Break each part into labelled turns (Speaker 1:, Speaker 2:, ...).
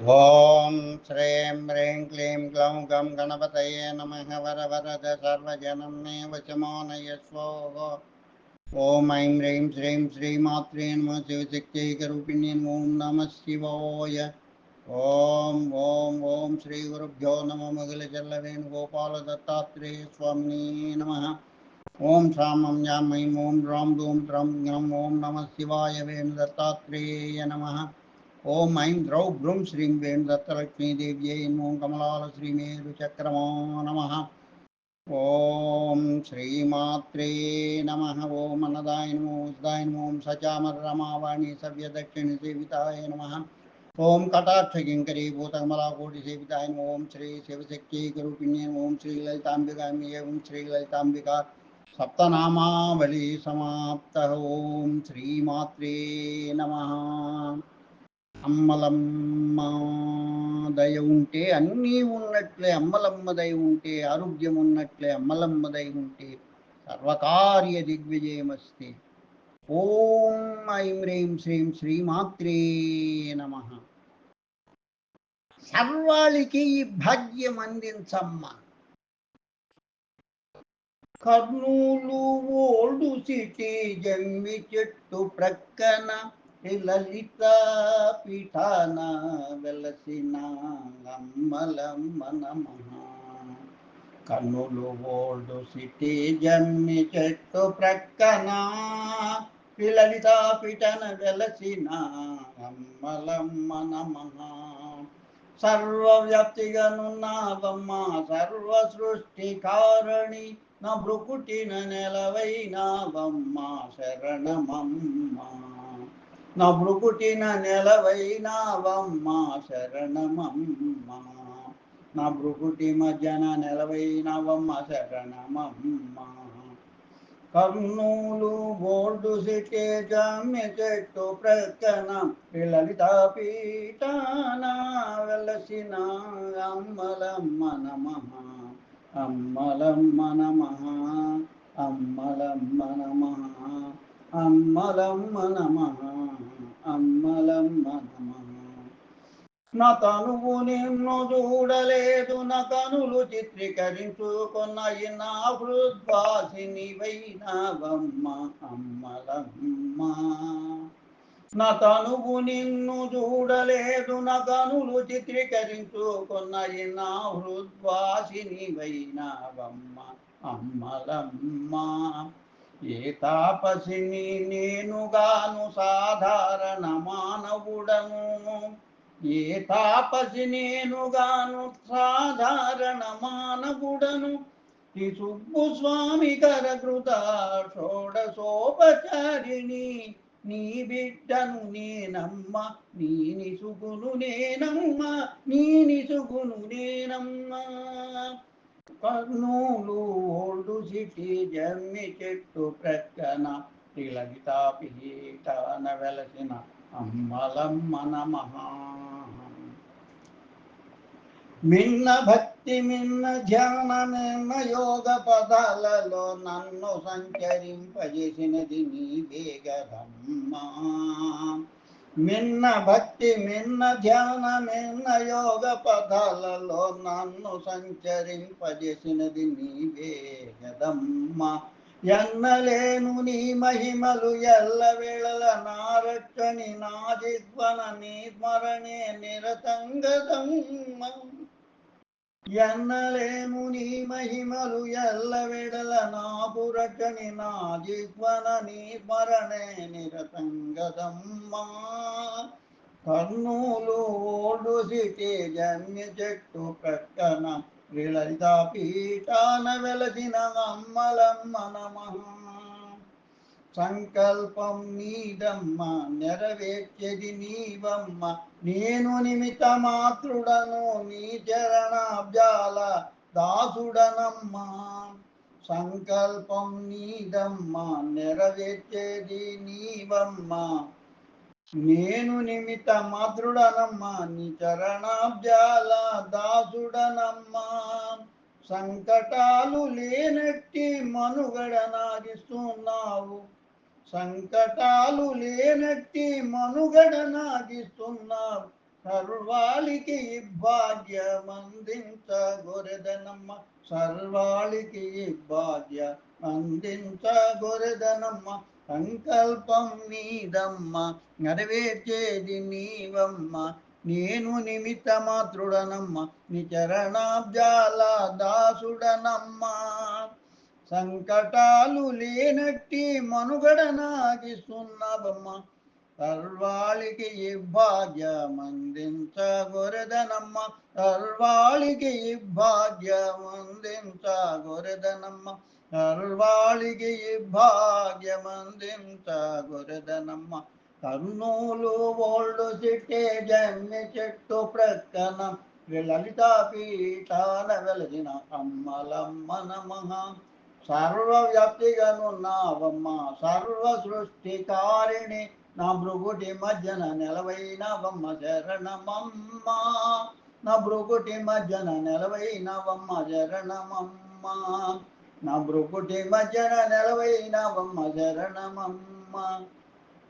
Speaker 1: ॐ श्रीं ह्रीं क्लीं ग्लौं गं गणपतये नमः, वर वरद सर्वजनं मे वचमानयस्वोः ॐ ऐं ह्रीं श्रीं श्रीमात्रे नमः शिवशक्त्यैकरूपिण्यै ॐ नमः शिवाय। ॐ ॐ ॐ श्रीगुरुभ्यो नमः मुगिलचल्लवेणुगोपालदत्तात्रेय स्वामिने नमः। ॐ शामं यामयीं, ॐ ह्रां धूं त्रं ॐ नमः शिवाय वेणुदत्तात्रेय नमः। ఓం ఐం ద్రౌ భ్రూం శ్రీం వేణు దత్తలక్ష్మీదేవ్యై ఓం కమలాల శ్రీమేరుచక్రమో నమ ఓం శ్రీమాత్రే నమ ఓం అన్నదాయ నమో ఉదాయ నమో ఓం సచామర రమావాణి సవ్య దక్షిణ సేవితాయ నమ ఓం కటాక్ష కింకరీ భూతకమలాకోటి సేవితాయ నమో ఓం శ్రీ శివశక్తి రూపిణ్య ఓం శ్రీ అమ్మలమ్మ దయ ఉంటే అన్నీ ఉన్నట్లే అమ్మలమ్మ దయ ఉంటే ఆరోగ్యం ఉన్నట్లే అమ్మలమ్మ దయ ఉంటే సర్వకార్య దిగ్విజయమస్తే. ఓం ఐం హ్రీం శ్రీం శ్రీమాత్రే నమ. సర్వాళికి ఈ భాగ్యం అందించమ్మ. కర్నూలు ఓల్డ్ సిటీ జమ్మి చెట్టు ప్రక్కన లలిత పీఠాన వెలసిన అమ్మలమ్మ నమ. కన్నులు ఓల్డ్ సిటీ జమ్మి చెట్టు ప్రక్కన లలిత పీఠాన వెలసిన అమ్మలమ్మ నమ. సర్వవ్యాప్తిగానున్నావమ్మ సర్వ సృష్టి కారణి నా బ్రుకుటిన నెలవైనావమ్మ శరణమమ్మ. నా భృకుటిన నెలవైనావమ్మ శరణమమ్మ. నా భృకుటి మధ్యన నెలవైనవమ్మ శరణమమ్మ. కర్నూలు బోర్డు సిటే జమ్మె చెట్టు ప్రక్కన లలిత పీఠాన వెలసిన అమ్మలమ్మ నమ. అమ్మలమ్మ నమ. అమ్మలమ్మ నమ. అమ్మలమ్మ నమ. అమ్మలమ్మ నమ నా తనువు నిన్ను చూడలేదు నా కనులు చిత్రీకరించుకున్నాయి నా హృద్వాసిని వైనవమ్మ అమ్మలమ్మ. నా తనువు నిన్ను చూడలేదు నా కనులు చిత్రీకరించుకున్నాయి నా హృద్వాసిని వైనవమ్మ అమ్మలమ్మ. ఏ తాపసిని నేనుగాను సాధారణ మానవుడను? ఏ తాపసి నేనుగాను సాధారణ మానవుడను? సుబ్బు స్వామి కరకృత షోడశోపచారిణి. నీ బిడ్డను నేనమ్మ నీ నిసుగును నేనమ్మ నీ నిసుగును నేనమ్మ. కర్నూలు ఓల్డు సిటీ జమ్మి చెట్టు ప్రక్కన తిలగిత పీఠాన వెలసిన అమ్మలమ్మ నమ. మిన్న భక్తి మిన్న ధ్యాన మిన్న యోగ పదాలలో నన్ను సంచరింపజేసినది నీ వేగదమ్మా. మిన్న భక్తి మిన్న ధ్యాన మిన్న యోగ పదాలలో నన్ను సంచరింపజేసినది నీవే గదమ్మ ఎన్నలేను నీ మహిమలు ఎల్ల వేళల నారక్షణి నా జిద్వన నీ స్మరణే నిరతంగదమ్మ. ఎన్నలేము నీ మహిమలు ఎల్ల వెడల నా రక్షణి నా జిహ్వన నీ స్మరణే నిరతంగదమ్మా కర్నూలు ఓడు సిటీ జన్య చెట్టు ప్రక్కన విలలిత పీఠాన వెలసిన అమ్మలమ్మ నమ. సంకల్పం నీదమ్మ నెరవేర్చేది నీవమ్మ. నేను నిమిత మాతృడను నీ చరణాబ్జాల దాసుడనమ్మా. సంకల్పం నీదమ్మ నెరవేర్చేది నీవమ్మ. నేను నిమిత మాతృడనమ్మా నీ చరణాబ్జాల దాసుడనమ్మా. సంకటాలు లేనట్టి మనుగడ నాగిస్తున్నావు సంకటాలు లేనట్టి మనుగడ నాగిస్తున్నావు సర్వాళికి భాగ్యమందించ గొరెదనమ్మ సర్వాళికి భాగ్య అందించగొరెదనమ్మ సంకల్పం నీదమ్మ నెరవేర్చేది నీవమ్మ. నేను నిమిత్త మాతృడనమ్మ నీ చరణాబ్జాల దాసుడనమ్మా. సంకటాలు లేనట్టి మనుగడ నాగిస్తున్నవమ్మ. సర్వాళికి భాగ్యమందించ గొరెదనమ్మ సర్వాళికి భాగ్యమందించ గొరెదనమ్మ సర్వాళికి భాగ్యమందించ గొరెదనమ్మ కర్నూలు ఓల్డ్ సిటీ జమ్మి చెట్టు ప్రక్కన లలితా పీఠాన వెలసిన అమ్మలమ్మ నమ. సర్వవ్యాప్తిగానున్నావమ్మ సర్వ సృష్టికారిణి నా భృగుటి మధ్యన నెలవైనవమ్మ శరణమమ్మ నా భృగుటి మధ్యన నెలవైనవమ్మ శరణమమ్మ నా భృగుటి మధ్యన నెలవైనవమ్మ శరణమమ్మ.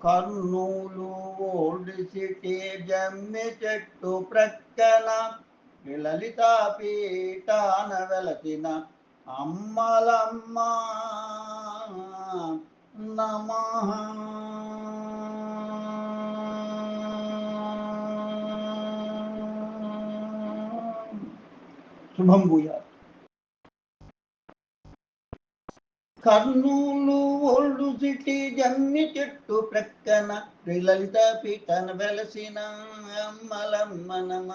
Speaker 1: కర్నూలు ఓల్డ్ సిటీ జమ్మి చెట్టు ప్రక్కన లలితా పీఠాన వెలసిన అమ్మలమ్మ నమ. శుభం భూయాత్ కర్నూలు ఓల్డు సిటీ జమ్మి చెట్టు ప్రక్కన శ్రీ లలిత పీఠన వెలసిన అమ్మలమ్మ నమ.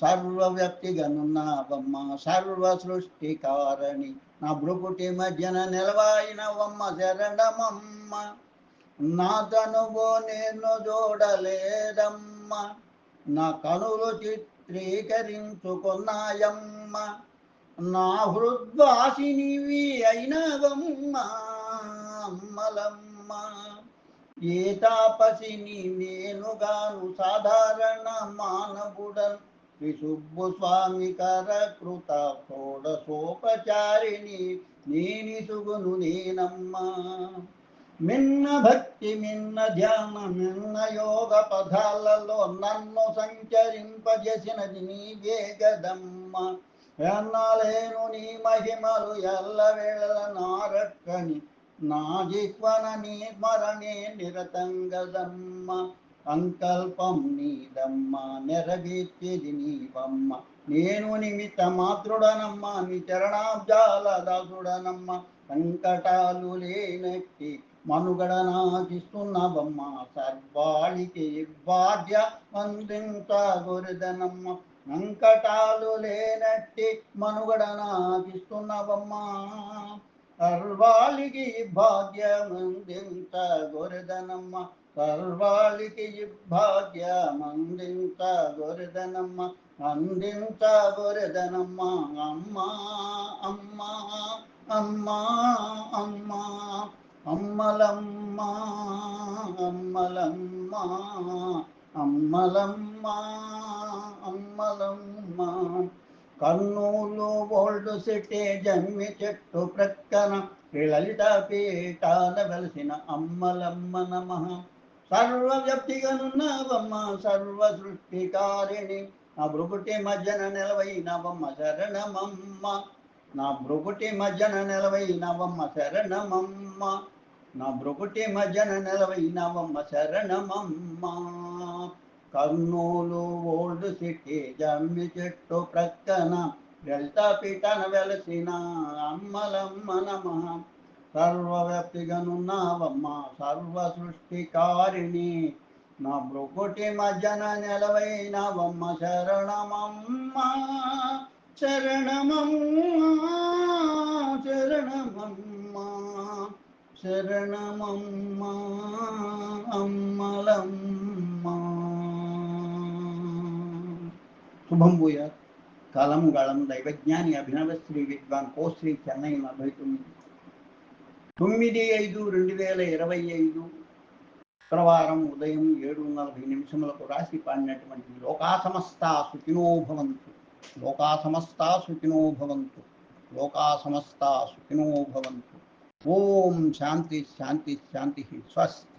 Speaker 1: సర్వవ్యాప్తిగనున్నావమ్మ సర్వ సృష్టి కారణి నా భృకుటి మధ్యన నిలవాయినవమ్మ శరణమమ్మ. నా తనువో నేను చూడలేదమ్మ. నా కనులు చిత్రీకరించుకున్నాయమ్మ. నా హృద్వాసినివి అయినవమ్మ అమ్మలమ్మ. ఏ తాపసిని నేనుగాను సాధారణ మానవుడను శ్రీసుబ్బు స్వామి కర కృత షోడశోపచారిణి నేని సుగును నేనమ్మ. మిన్న భక్తి మిన్న ధ్యాన మిన్న యోగ పదాలలో నన్ను సంచరింపజేసినది నీవే గదమ్మ ఎన్నలేను నీ మహిమలు ఎల్ల వేళల నారక్కని నా జిహ్వన నీ స్మరణే నిరతంగదమ్మ. సంకల్పం నీదమ్మ నెరవేర్చేది నీవమ్మ. నేను నిమిత్త మాతృడనమ్మ నీ చరణాబ్జాల దాసుడనమ్మ. సంకటాలు లేనట్టి మనుగడ నాకిస్తున్నవమ్మ సర్వాళికి బాధ్య అందించ గురుదనమ్మ సంకటాలు లేనట్టి మనుగడ నాకిస్తున్నవమ్మ సర్వాళికి భాగ్యమందింత గురుదనమ్మ. సర్వాళికి భాగ్యమందింత గురుదనమ్మ. అందింత గురుదనమ్మ. అమ్మ అమ్మ అమ్మ అమ్మ అమ్మలమ్మ అమ్మలమ్మ అమ్మలమ్మ అమ్మలమ్మ. కర్నూలు ఓల్డ్ సిటీ జమ్మి చెట్టు ప్రక్కన లలిత పీఠాల వెలసిన అమ్మలమ్మ నమ. సర్వవ్యాప్తిగనున్నవమ్మ సర్వ సృష్టికారిణి నా భృగుటి మధ్యన నిలవైనవమ్మ శరణమమ్మ. నా భృగుటి మధ్యన నిలవైనవమ్మ శరణమమ్మ. నా భృగుటి మధ్యన నిలవైనవమ్మ శరణమమ్మ. కర్నూలు ఓల్డ్ సిటీ జమ్మి చెట్టు ప్రక్కన లలిత పీఠన వెలసిన అమ్మలమ్మ నమ. సర్వవ్యాప్తిగనున్నావమ్మ సర్వ సృష్టికారిణి నా భృకుటి మధ్యన నెలవైనవమ్మ శరణమమ్మ శరణమమ్మ శరణమమ్మ శరణమమ్మ అమ్మలమ్మ. శుభం భూయాత్. కాలం గళం దైవజ్ఞాని అభినవ శ్రీ విద్వాన్ కోశ్రీ చెన్నై నలభై తొమ్మిది. తొమ్మిది ఐదు రెండు వేల ఇరవై ఐదు శుక్రవారం ఉదయం ఏడు నలభై నిమిషములకు రాసి పాడినటువంటి లోకా సమస్త సుఖినో భవంతు. లోకా సమస్త సుఖినో భవంతు. లోకా సమస్త సుఖినో భవంతు. ఓం శాంతి శాంతి శాంతి. స్వస్తి.